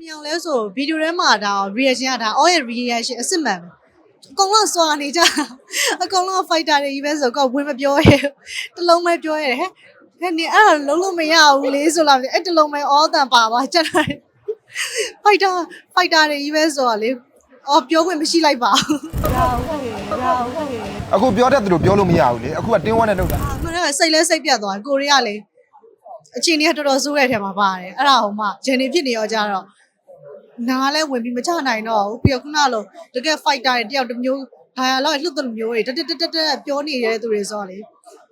မြောင်လဲဆိုဗီဒီယိုထဲမှာဒါ reaction ကဒါ all ရဲ့ reaction အစစ်မှန်ပဲအကုန်လုံးစွာနေကြအကုန်လုံး fighter တွေကြီးပဲဆိုတော့ဝင်မပြောရဲတစ်လုံးပဲပြောရဲဟဲ့ဟဲ့နေအဲ့ဒါလုံးလုံးမရဘူးလေဆိုလာပြီအဲ့တစ်လုံးပဲ all တန်ပါပါကျန်တယ် fighter fighter တွေကြီးပဲဆိုတော့လေအော်ပြောခွင့်မရှိလိုက်ပါဘူးအခုပြောတတ်တယ်လို့ပြောလို့မရဘူးလေအခုကတင်းဝမ်းနဲ့လောက်တာမင်းကစိတ်လဲစိတ်ပြတ်သွားတယ်ကိုရီးယားလေအချင်းကြီးကတော်တော်ဆိုးတဲ့ထဲမှာပါတယ်အဲ့ဒါဟိုမှဂျန်နေဖြစ်နေရောကြတော့ နားလဲဝင်ပြီးမချနိုင်တော့ဘူးပြီးတော့ခုနလိုတကယ် fighter တွေတယောက်တစ်မျိုးဟာရလောက်လှုပ်တဲ့မျိုးတွေတက်တက်တက်တက်ပြောနေတဲ့သူတွေဆိုတော့လေ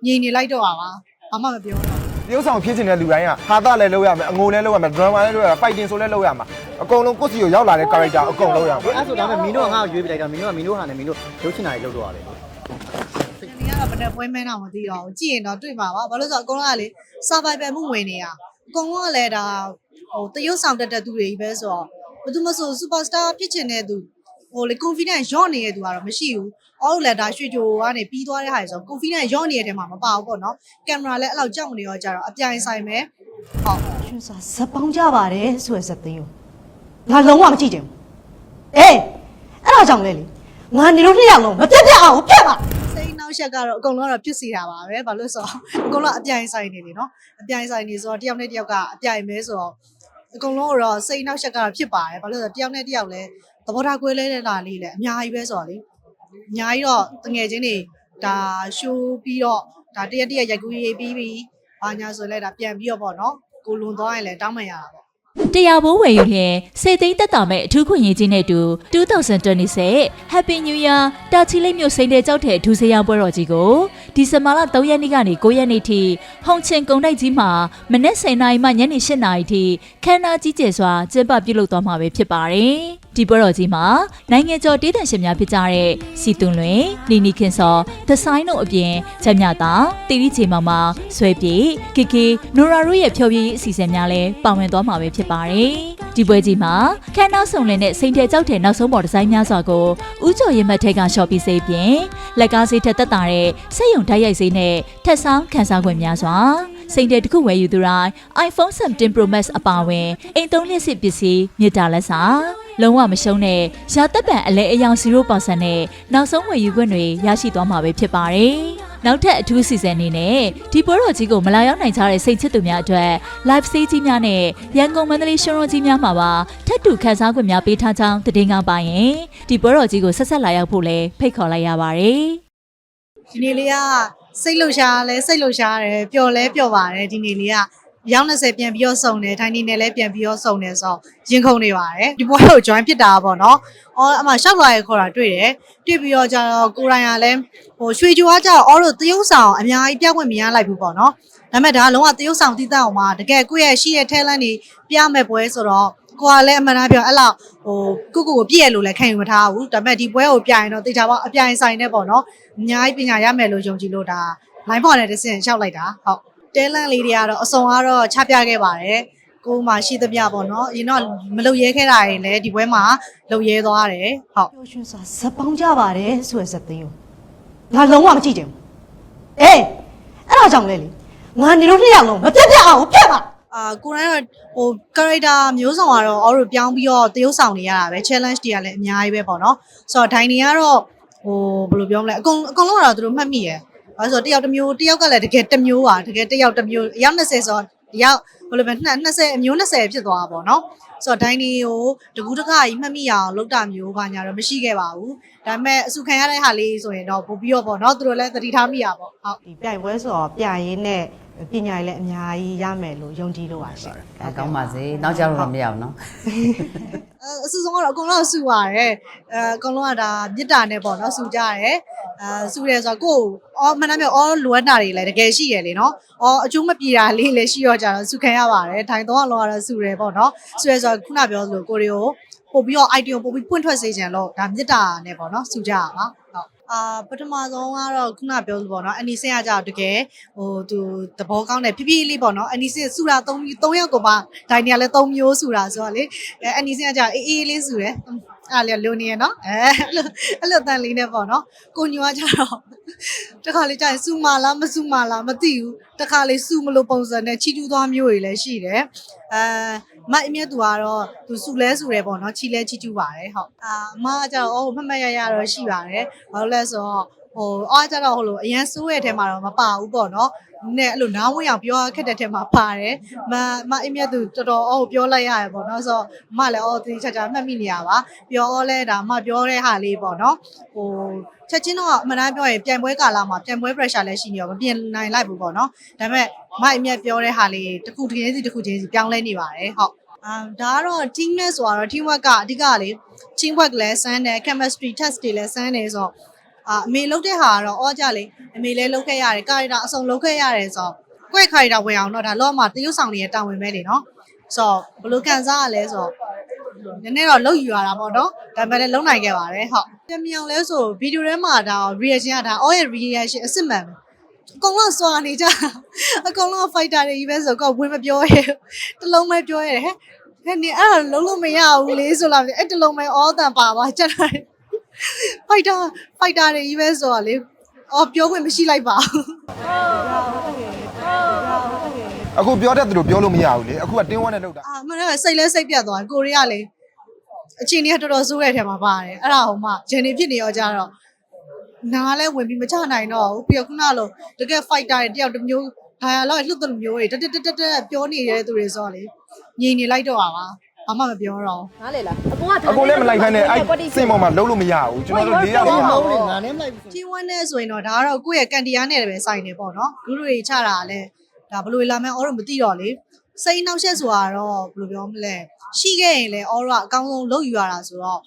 ငြိမ်နေလိုက်တော့ပါပါဘာမှမပြောတော့တရုပ်ဆောင်ဖြစ်ချင်တဲ့လူတိုင်းကဟာသလည်းလုပ်ရမယ်အငိုလည်းလုပ်ရမယ်ဒရမာလည်းလုပ်ရမယ်ဖိုက်တင်ဆိုလည်းလုပ်ရမှာအကုန်လုံးကိုယ့်စီကိုရောက်လာတဲ့ character အကုန်လုပ်ရမှာအဲ့ဆိုဒါပေမဲ့မင်းတို့ကငါ့ကိုရွေးပြလိုက်တာမင်းတို့ကမင်းတို့ဟာနဲ့မင်းတို့ရုပ်ချင်တာတွေလုပ်တော့ရတယ်ဒီနေ့ကတော့ဘယ်နဲ့ပွဲမဲတော့မသိတော့ဘူးကြည့်ရင်တော့တွေ့မှာပါဘာလို့လဲဆိုတော့အကုန်လုံးကလေ survival မှုဝင်နေတာအကုန်လုံးကလည်းဒါဟိုတရုတ်ဆောင်တက်တဲ့သူတွေကြီးပဲဆိုတော့ ဘယ်သူမဆို superstar ဖြစ်ချင်တဲ့သူဟိုလေ confidence ရော့နေတဲ့သူကတော့မရှိဘူးအော်လည်းဒါရွှေကြိုကနေပြီးသွားတဲ့ဟာတွေဆို confidence ရော့နေတဲ့ထဲမှာမပါဘူးပေါ့နော်ကင်မရာလည်းအဲ့လောက်ကြောက်နေရောကြတော့အပြိုင်ဆိုင်ပဲဟုတ်ရှင်စာဇက်ပေါင်းကြပါတယ်ဆိုရယ်ဇက်သိန်းကိုငါလုံးဝမကြည့်ချင်ဘူးအေးအဲ့ဒါကြောင့်လေလေငါနေလို့နှစ်ယောက်လုံးမပြတ်ပြတ်အောင်ဖျက်ပါစိတ်နောက်ချက်ကတော့အကုန်လုံးကတော့ဖြစ်စီတာပါပဲဘာလို့လဲဆိုတော့အကုန်လုံးအပြိုင်ဆိုင်နေလေနော်အပြိုင်ဆိုင်နေဆိုတော့တယောက်နဲ့တယောက်ကအပြိုင်ပဲဆိုတော့ အကုန်လုံးတော့စိတ်နောက်ချက်ကတော့ဖြစ်ပါတယ်ဘာလို့လဲဆိုတော့တယောက်နဲ့တယောက်လည်းသဘောထားကွဲလဲတဲ့လားလေးလည်းအများကြီးပဲဆိုတော့လေအများကြီးတော့တငယ်ချင်းတွေဒါရှိုးပြီးတော့ဒါတရက်တရက်ရိုက်ကူးရေးပြီးပြီးဘာညာဆိုလဲဒါပြန်ပြီးတော့ပေါ့နော်ကိုလွန်သွားရင်လည်းတောင်းမှန်ရတာပေါ့တရားဘိုးဝယ်ယူလျင်စေသိန်းတက်တာမဲ့အထူးခွင့်ရကြီးနဲ့တူ2026 Happy New Year တာချီလိတ်မြို့စိန်တဲ့ကြောက်တဲ့အထူးစေးရောင်းပွဲတော်ကြီးကိုဒီဇင်ဘာလ3ရက်နေ့ကနေ9ရက်နေ့ထိဟုံချင်ကုံတိုက်ကြီးမှာမနေ့10နာရီမှညနေ10နာရီထိခမ်းနားကြီးကျယ်စွာကျင်းပပြုလုပ်သွားမှာပဲဖြစ်ပါတယ်။ဒီပွဲတော်ကြီးမှာနိုင်ငံကျော်တေးသံရှင်များဖြစ်ကြတဲ့စီတွန်လွင်လီနီခင်စောဒဆိုင်တို့အပြင်ချက်မြတာတီရီချေမောင်မောင်ဆွဲပြေကီကီနိုရာတို့ရဲ့ဖျော်ဖြေရေးအစီအစဉ်များလည်းပါဝင်သွားမှာပဲဖြစ်ပါတယ်။ဒီပွဲကြီးမှာခမ်းနားဆောင်လင်တဲ့စိန်တဲ့ကြောက်တဲ့နောက်ဆုံးပေါ်ဒီဇိုင်းများစွာကိုဥကျော်ရင်မတ်ထဲကရှော့ပြီးစေပြင်လက်ကားစေးထက်သက်တာတဲ့စက်ယုံဓာတ်ရိုက်စေးနဲ့ထက်ဆောင်ခန်းစားခွင့်များစွာစိန်တဲ့တစ်ခုဝယ်ယူသူတိုင်း iPhone 17 Pro Max အပါအဝင်အိမ်သုံးလျှက်စစ်ပစ္စည်းမြေတားလက်စာလုံးဝမရှုံးတဲ့ရာသက်ပံအလဲအယောင်0%နဲ့နောက်ဆုံးဝယ်ယူခွင့်တွေရရှိသွားမှာပဲဖြစ်ပါတယ်။ နောက်ထပ်အထူးစီစဉ်အနေနဲ့ဒီပွဲတော်ကြီးကိုမလာရောက်နိုင်ကြတဲ့စိတ်ချစ်သူများအတွက် live stage ကြီးများနဲ့ရန်ကုန်မန္တလေးရှုံးရုံးကြီးများမှာပါထပ်တူခန်းစားခွင့်များပေးထားကြောင်းသတင်းကောင်းပါရင်ဒီပွဲတော်ကြီးကိုဆက်ဆက်လာရောက်ဖို့လည်းဖိတ်ခေါ်လိုက်ရပါတယ်။ဒီနေ့လေးကစိတ်လှုပ်ရှားလဲစိတ်လှုပ်ရှားတယ်ပျော်လဲပျော်ပါတယ်ဒီနေ့လေးက ရောင်း20ပြန်ပြီးတော့စုံတယ်ထိုင်းနေနဲ့လည်းပြန်ပြီးတော့စုံတယ်ဆိုတော့ရင်ခုန်နေပါတယ်ဒီပွဲကို join ဖြစ်တာပေါ့နော်အော်အမှရှောက်လာရခေါ်တာတွေ့တယ်တွေ့ပြီးတော့ကျတော့ကိုရိုင်းကလည်းဟိုရွှေကြိုကကျတော့အော်တို့တရုပ်ဆောင်အများကြီးပြခွင့်မရလိုက်ဘူးပေါ့နော်ဒါပေမဲ့ဒါကလုံးဝတရုပ်ဆောင်တည်တတ်အောင်ပါတကယ်ကိုယ့်ရဲ့ရှိရဲ့ talent တွေပြမဲ့ပွဲဆိုတော့ကိုကလည်းအမှန်တမ်းပြောအဲ့လောက်ဟိုကိုကိုကိုပြည့်ရလို့လည်းခံယူမထားဘူးဒါပေမဲ့ဒီပွဲကိုပြရင်တော့တေချာပေါ့အပြိုင်ဆိုင်နဲ့ပေါ့နော်အများကြီးပညာရမယ်လို့ယုံကြည်လို့ဒါ line ပေါ်နဲ့တစ်ဆင့်ရှောက်လိုက်တာဟုတ် တဲလန့်လေးတွေကတော့အစုံကတော့ချပြခဲ့ပါတယ်ကိုယ်မှရှိသမျှပေါ့နော်အရင်တော့မလုပ်ရဲခဲ့တာတွေလည်းဒီပွဲမှာလုပ်ရဲသွားတယ်ဟုတ်ပျော်ရွှင်စွာဇက်ပေါင်းကြပါတယ်ဆိုရယ်ဇက်သိန်းကိုငါလုံးဝမကြည့်ချင်ဘူးအေးအဲ့ဒါကြောင့်လေလေငါနေလို့နှစ်ယောက်လုံးမပြတ်ပြတ်အောင်ဖျက်ပါအာကိုရိုင်းတော့ဟို character မျိုးစုံကတော့အော်တို့ပြောင်းပြီးတော့တရုပ်ဆောင်နေရတာပဲ challenge တွေကလည်းအများကြီးပဲပေါ့နော်ဆိုတော့ဒိုင်နေကတော့ဟိုဘယ်လိုပြောမလဲအကုန်အကုန်လုံးကတော့သူတို့မှတ်မိရယ် အဲဆိုတော့တယောက်တစ်မျိုးတယောက်ကလည်းတကယ်တစ်မျိုးပါတကယ်တယောက်တစ်မျိုးအယောက်20ဆိုတော့တယောက်ဘယ်လိုပဲ20အမျိုး20ဖြစ်သွားတာပေါ့နော်ဆိုတော့ဒိုင်နေကိုတကူးတခါကြီးမှတ်မိရအောင်လုပ်တာမျိုးဘာညာတော့မရှိခဲ့ပါဘူးဒါပေမဲ့အစုခံရတဲ့ဟာလေးဆိုရင်တော့ပို့ပြီးတော့ပေါ့နော်သူတို့လည်းသတိထားမိရပါပေါ့ဟုတ်ဒီပြိုင်ပွဲဆိုတော့ပြရင်းနဲ့ ပညာရေးလည်းအများကြီးရမယ်လို့ယုံကြည်လို့ပါရှင်အဲကောင်းပါစေနောက်ကြတော့မရအောင်နော်အဲအဆူဆုံးကတော့အကုန်လုံးဆူပါတယ်အဲအကုန်လုံးကဒါမြစ်တာနဲ့ပေါ့နော်ဆူကြရတယ်အဲဆူရဲဆိုတော့ကိုယ်အော်မနှမ်းမြောအော်လိုအပ်တာတွေလည်းတကယ်ရှိရလေနော်အော်အကျိုးမပြေတာလေးလည်းရှိတော့ကြတော့ဆူခံရပါတယ်ထိုင်တော့အလုံးကတော့ဆူတယ်ပေါ့နော်ဆူရဲဆိုတော့ခုနပြောသလိုကိုရီကိုပို့ပြီးတော့ item ကိုပို့ပြီးပွင့်ထွက်စေချင်လို့ဒါမြစ်တာနဲ့ပေါ့နော်ဆူကြရပါဟုတ် အာပထမဆုံးကတော့ခုနပြောလို့ပေါ့နော်အနီစင်ကကြတော့တကယ်ဟိုသူသဘောကောင်းတယ်ဖြည်းဖြည်းလေးပေါ့နော်အနီစင်ဆူတာ3 3ယောက်ကိုမှဒိုင်နေကလည်း3မျိုးဆူတာဆိုတော့လေအဲအနီစင်ကကြအေးအေးလေးဆူတယ် အားလေလိုနေရနော်အဲအဲ့လိုအဲ့လိုတန်လေးနဲ့ပေါ့နော်ကိုညွားကြတော့တခါလေကြာရင်စူမာလားမစူမာလားမသိဘူးတခါလေစူမလို့ပုံစံနဲ့ချီတူးသွားမျိုးတွေလည်းရှိတယ်အဲမအမြတ်သူကတော့သူစူလဲစူတယ်ပေါ့နော်ချီလဲချီတူးပါတယ်ဟုတ်အာအမကကြတော့အော်မမတ်ရရတော့ရှိပါတယ်ဘာလို့လဲဆိုတော့ဟိုအားကြတော့ဟိုလိုအရန်စိုးရဲ့အထဲမှာတော့မပါဘူးပေါ့နော် နဲ့အဲ့လိုနားဝင်အောင်ပြောရခက်တဲ့ထဲမှာပါတယ်မမအမြတ်သူတော်တော်အော်ပြောလိုက်ရတယ်ပေါ့နော်ဆိုတော့မလည်းအော်တင်းချာချာမှတ်မိနေရပါပြောအော်လဲဒါမပြောတဲ့ဟာလေးပေါ့နော်ဟိုချက်ချင်းတော့အမှန်တမ်းပြောရင်ပြန်ပွဲကာလမှာပြန်ပွဲ pressure လည်းရှိနေရောမပြင်နိုင်လိုက်ဘူးပေါ့နော်ဒါပေမဲ့မအမြတ်ပြောတဲ့ဟာလေးတစ်ခုတစ်ချင်းစီတစ်ခုချင်းစီပြောင်းလဲနေပါတယ်ဟုတ်အာဒါကတော့ team နဲ့ဆိုတော့ team work ကအဓိကလေ team work လည်းစမ်းတယ် chemistry test တွေလည်းစမ်းတယ်ဆိုတော့ အာအမေလုပ်တဲ့ဟာကတော့အော်ကြလေအမေလည်းလုပ်ခဲ့ရတယ်ကာရီတာအစုံလုပ်ခဲ့ရတယ်ဆိုတော့ကိုယ့်ကာရီတာဝင်အောင်တော့ဒါလောမှာတရုပ်ဆောင်တွေရဲ့တာဝန်ပဲလေနော်ဆိုတော့ဘယ်လိုကန်စားရလဲဆိုတော့နည်းနည်းတော့လုတ်ယူရတာပေါ့နော်ဒါပေမဲ့လည်းလုံနိုင်ခဲ့ပါတယ်ဟုတ်ပြန်မြောင်လဲဆိုဗီဒီယိုထဲမှာဒါ reaction ကဒါ all ရဲ့ reaction အစ်စ်မှန်ပဲအကုန်လုံးစွာနေကြအကုန်လုံး fighter တွေကြီးပဲဆိုတော့ဝင်မပြောရဲတလုံးပဲပြောရဲဟဲ့ဟဲ့နေအဲ့ဒါလုံးလို့မရဘူးလေဆိုလာအဲ့တလုံးပဲ all တန်ပါပါကျန်တ ယ် fighter fighter တွေကြီးပဲဆိုတော့လေအော်ပြောခွင့်မရှိလိုက်ပါဘူးအခုပြောတတ်တယ်လို့ပြောလို့မရဘူးလေအခုကတင်းဝတ်နဲ့လောက်တာအာမင်းလည်းစိတ်လဲစိတ်ပြတ်သွားတယ်ကိုရီးယားလေအချင်းကြီးကတော်တော်ဆိုးတဲ့ထဲမှာပါတယ်အဲ့ဒါဟိုမှဂျန်နေဖြစ်နေရောကြတော့နားလဲဝင်ပြီးမချနိုင်တော့ဘူးပြီးတော့ခုနလိုတကယ် fighter တွေတယောက်တစ်မျိုးဒါရတော့လှုပ်တယ်လို့မျိုးတွေတက်တက်တက်တက်ပြောနေတဲ့သူတွေဆိုတော့လေငြိမ်နေလိုက်တော့ပါပါ ဘာမှမပြောတော့ဘူးနားလေလားအကုန်ကအခုလည်းမလိုက်ခိုင်းနဲ့အဲ့စိတ်ပေါ်မှာလုံးလို့မရဘူးကျွန်တော်တို့၄ယောက်ဘာပါမဟုတ်လေငါနဲ့မလိုက်ဘူးကျင်းဝန်းနေဆိုရင်တော့ဒါကတော့ကိုယ့်ရဲ့ကန်တရားနဲ့ပဲဆိုင်နေပေါ့နော်လူလူတွေချတာကလည်းဒါဘယ်လိုလာမယ်အော်တော့မသိတော့လေစိတ်နှောက်ယှက်ဆိုတာတော့ဘယ်လိုပြောမလဲရှိခဲ့ရင်လည်းအော်တော့အကောင်းဆုံးလုပ်ယူရတာဆိုတော့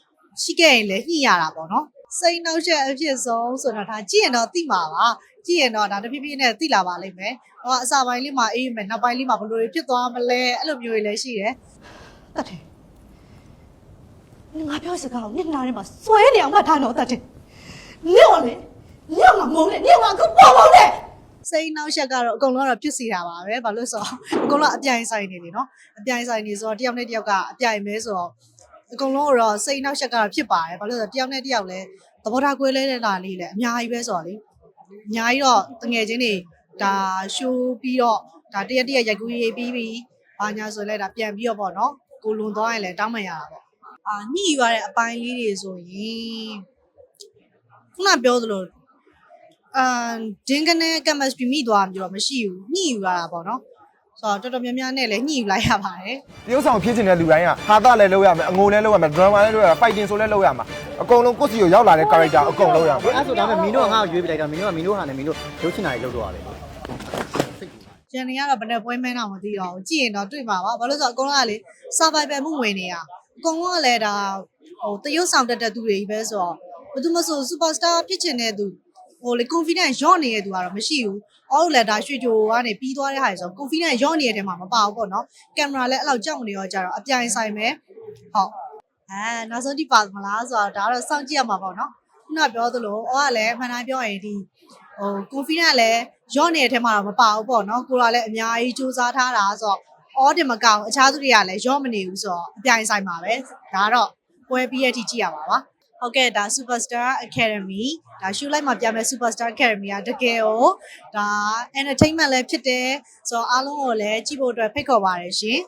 ရှိခဲ့ရင်လည်းညှိရတာပေါ့နော်စိတ်နှောက်ယှက်အဖြစ်ဆုံးဆိုတော့ဒါကြည့်ရင်တော့သိမှာပါကြည့်ရင်တော့ဒါတဖြည်းဖြည်းနဲ့သိလာပါလိမ့်မယ်ဟောအစာပိုင်းလေးမှာအေးမယ်နောက်ပိုင်းလေးမှာဘယ်လိုတွေဖြစ်သွားမလဲအဲ့လိုမျိုးတွေလည်းရှိတယ် တတ်တယ်ငါပြောစကားကိုမျက်နှာထဲမှာစွဲနေအောင်မှတ်ထားတော့တတ်တယ်ညော့လေညော့မှာမုန်းလေညော့မှာအခုပေါ်ပေါ်လေစိတ်နှောက်ယှက်ကတော့အကုန်လုံးတော့ဖြစ်စီတာပါပဲဘာလို့လဲဆိုတော့အကုန်လုံးအပြိုင်ဆိုင်နေလေနော်အပြိုင်ဆိုင်နေဆိုတော့တယောက်နဲ့တယောက်ကအပြိုင်ပဲဆိုတော့အကုန်လုံးတော့စိတ်နှောက်ယှက်ကတော့ဖြစ်ပါတယ်ဘာလို့လဲဆိုတော့တယောက်နဲ့တယောက်လည်းသဘောထားကွဲလဲတဲ့လာလေးလည်းအများကြီးပဲဆိုတော့လေအများကြီးတော့တငယ်ချင်းတွေဒါရှိုးပြီးတော့ဒါတရက်တရက်ရိုက်ကူးရေးပြီးပြီးဘာညာဆိုလဲဒါပြန်ပြီးတော့ပေါ့နော် ကိုလွန်သွားရင်လည်းတောင်းမရတာပေါ့အာညှိရတဲ့အပိုင်းလေးတွေဆိုရင်ခုနပြောသလိုအမ်ဒင်းကနေကမစထရီမိသွားမျိုးတော့မရှိဘူးညှိယူရတာပေါ့နော်ဆိုတော့တော်တော်များများနဲ့လည်းညှိယူလိုက်ရပါတယ်တရုပ်ဆောင်ဖြစ်ချင်တဲ့လူတိုင်းကဟာတာလည်းလုပ်ရမယ်အငိုလည်းလုပ်ရမယ်ဒရမာလည်းလုပ်ရမယ်ဖိုက်တင်ဆိုလည်းလုပ်ရမှာအကုန်လုံးကိုယ့်စီကိုရောက်လာတဲ့ character အကုန်လုပ်ရမှာအဲ့ဆိုဒါပေမဲ့မင်းတို့ကငါ့ကိုရွေးပြလိုက်တာမင်းတို့ကမင်းတို့ဟာနဲ့မင်းတို့ရုပ်ချင်တာတွေလုပ်တော့ရတယ် ဂျန်နီကတော့ဘယ်နဲ့ပွဲမဲတော့မသိတော့ဘူးကြည့်ရင်တော့တွေ့မှာပါဘာလို့လဲဆိုတော့အကုန်လုံးကလေ survival မှုဝင်နေရအကုန်လုံးကလည်းဒါဟိုတရုပ်ဆောင်တက်တဲ့သူတွေကြီးပဲဆိုတော့ဘယ်သူမဆို superstar ဖြစ်ချင်တဲ့သူဟိုလေ confidence ရော့နေတဲ့သူကတော့မရှိဘူးအော်လည်းဒါရွှေကြိုကနေပြီးသွားတဲ့ဟာဆိုတော့ confidence ရော့နေတဲ့ထဲမှာမပါဘူးပေါ့နော်ကင်မရာလည်းအဲ့လောက်ကြောက်နေရောကြတော့အပြိုင်ဆိုင်ပဲဟုတ်အဲနောက်ဆုံးဒီပါမလားဆိုတော့ဒါကတော့စောင့်ကြည့်ရမှာပေါ့နော် ခုနပြောသလိုအော်ကလည်းမှန်တိုင်းပြောရင်ဒီဟို confidence လည်းရော့နေတဲ့ထဲမှာတော့မပါဘူးပေါ့နော်ကိုကလည်းအများကြီးစူးစမ်းထားတာဆိုတော့အော်တင်မကောင်းအခြားသူတွေကလည်းရော့မနေဘူးဆိုတော့အပြိုင်ဆိုင်ပါပဲဒါကတော့ပွဲပြီးရတဲ့အထိကြည့်ရပါပါဟုတ်ကဲ့ဒါ Superstar Academy ဒါ show live မှာပြမယ် Superstar Academy ကတကယ်ကိုဒါ entertainment လည်းဖြစ်တယ်ဆိုတော့အားလုံးကိုလည်းကြည့်ဖို့အတွက်ဖိတ်ခေါ်ပါတယ်ရှင်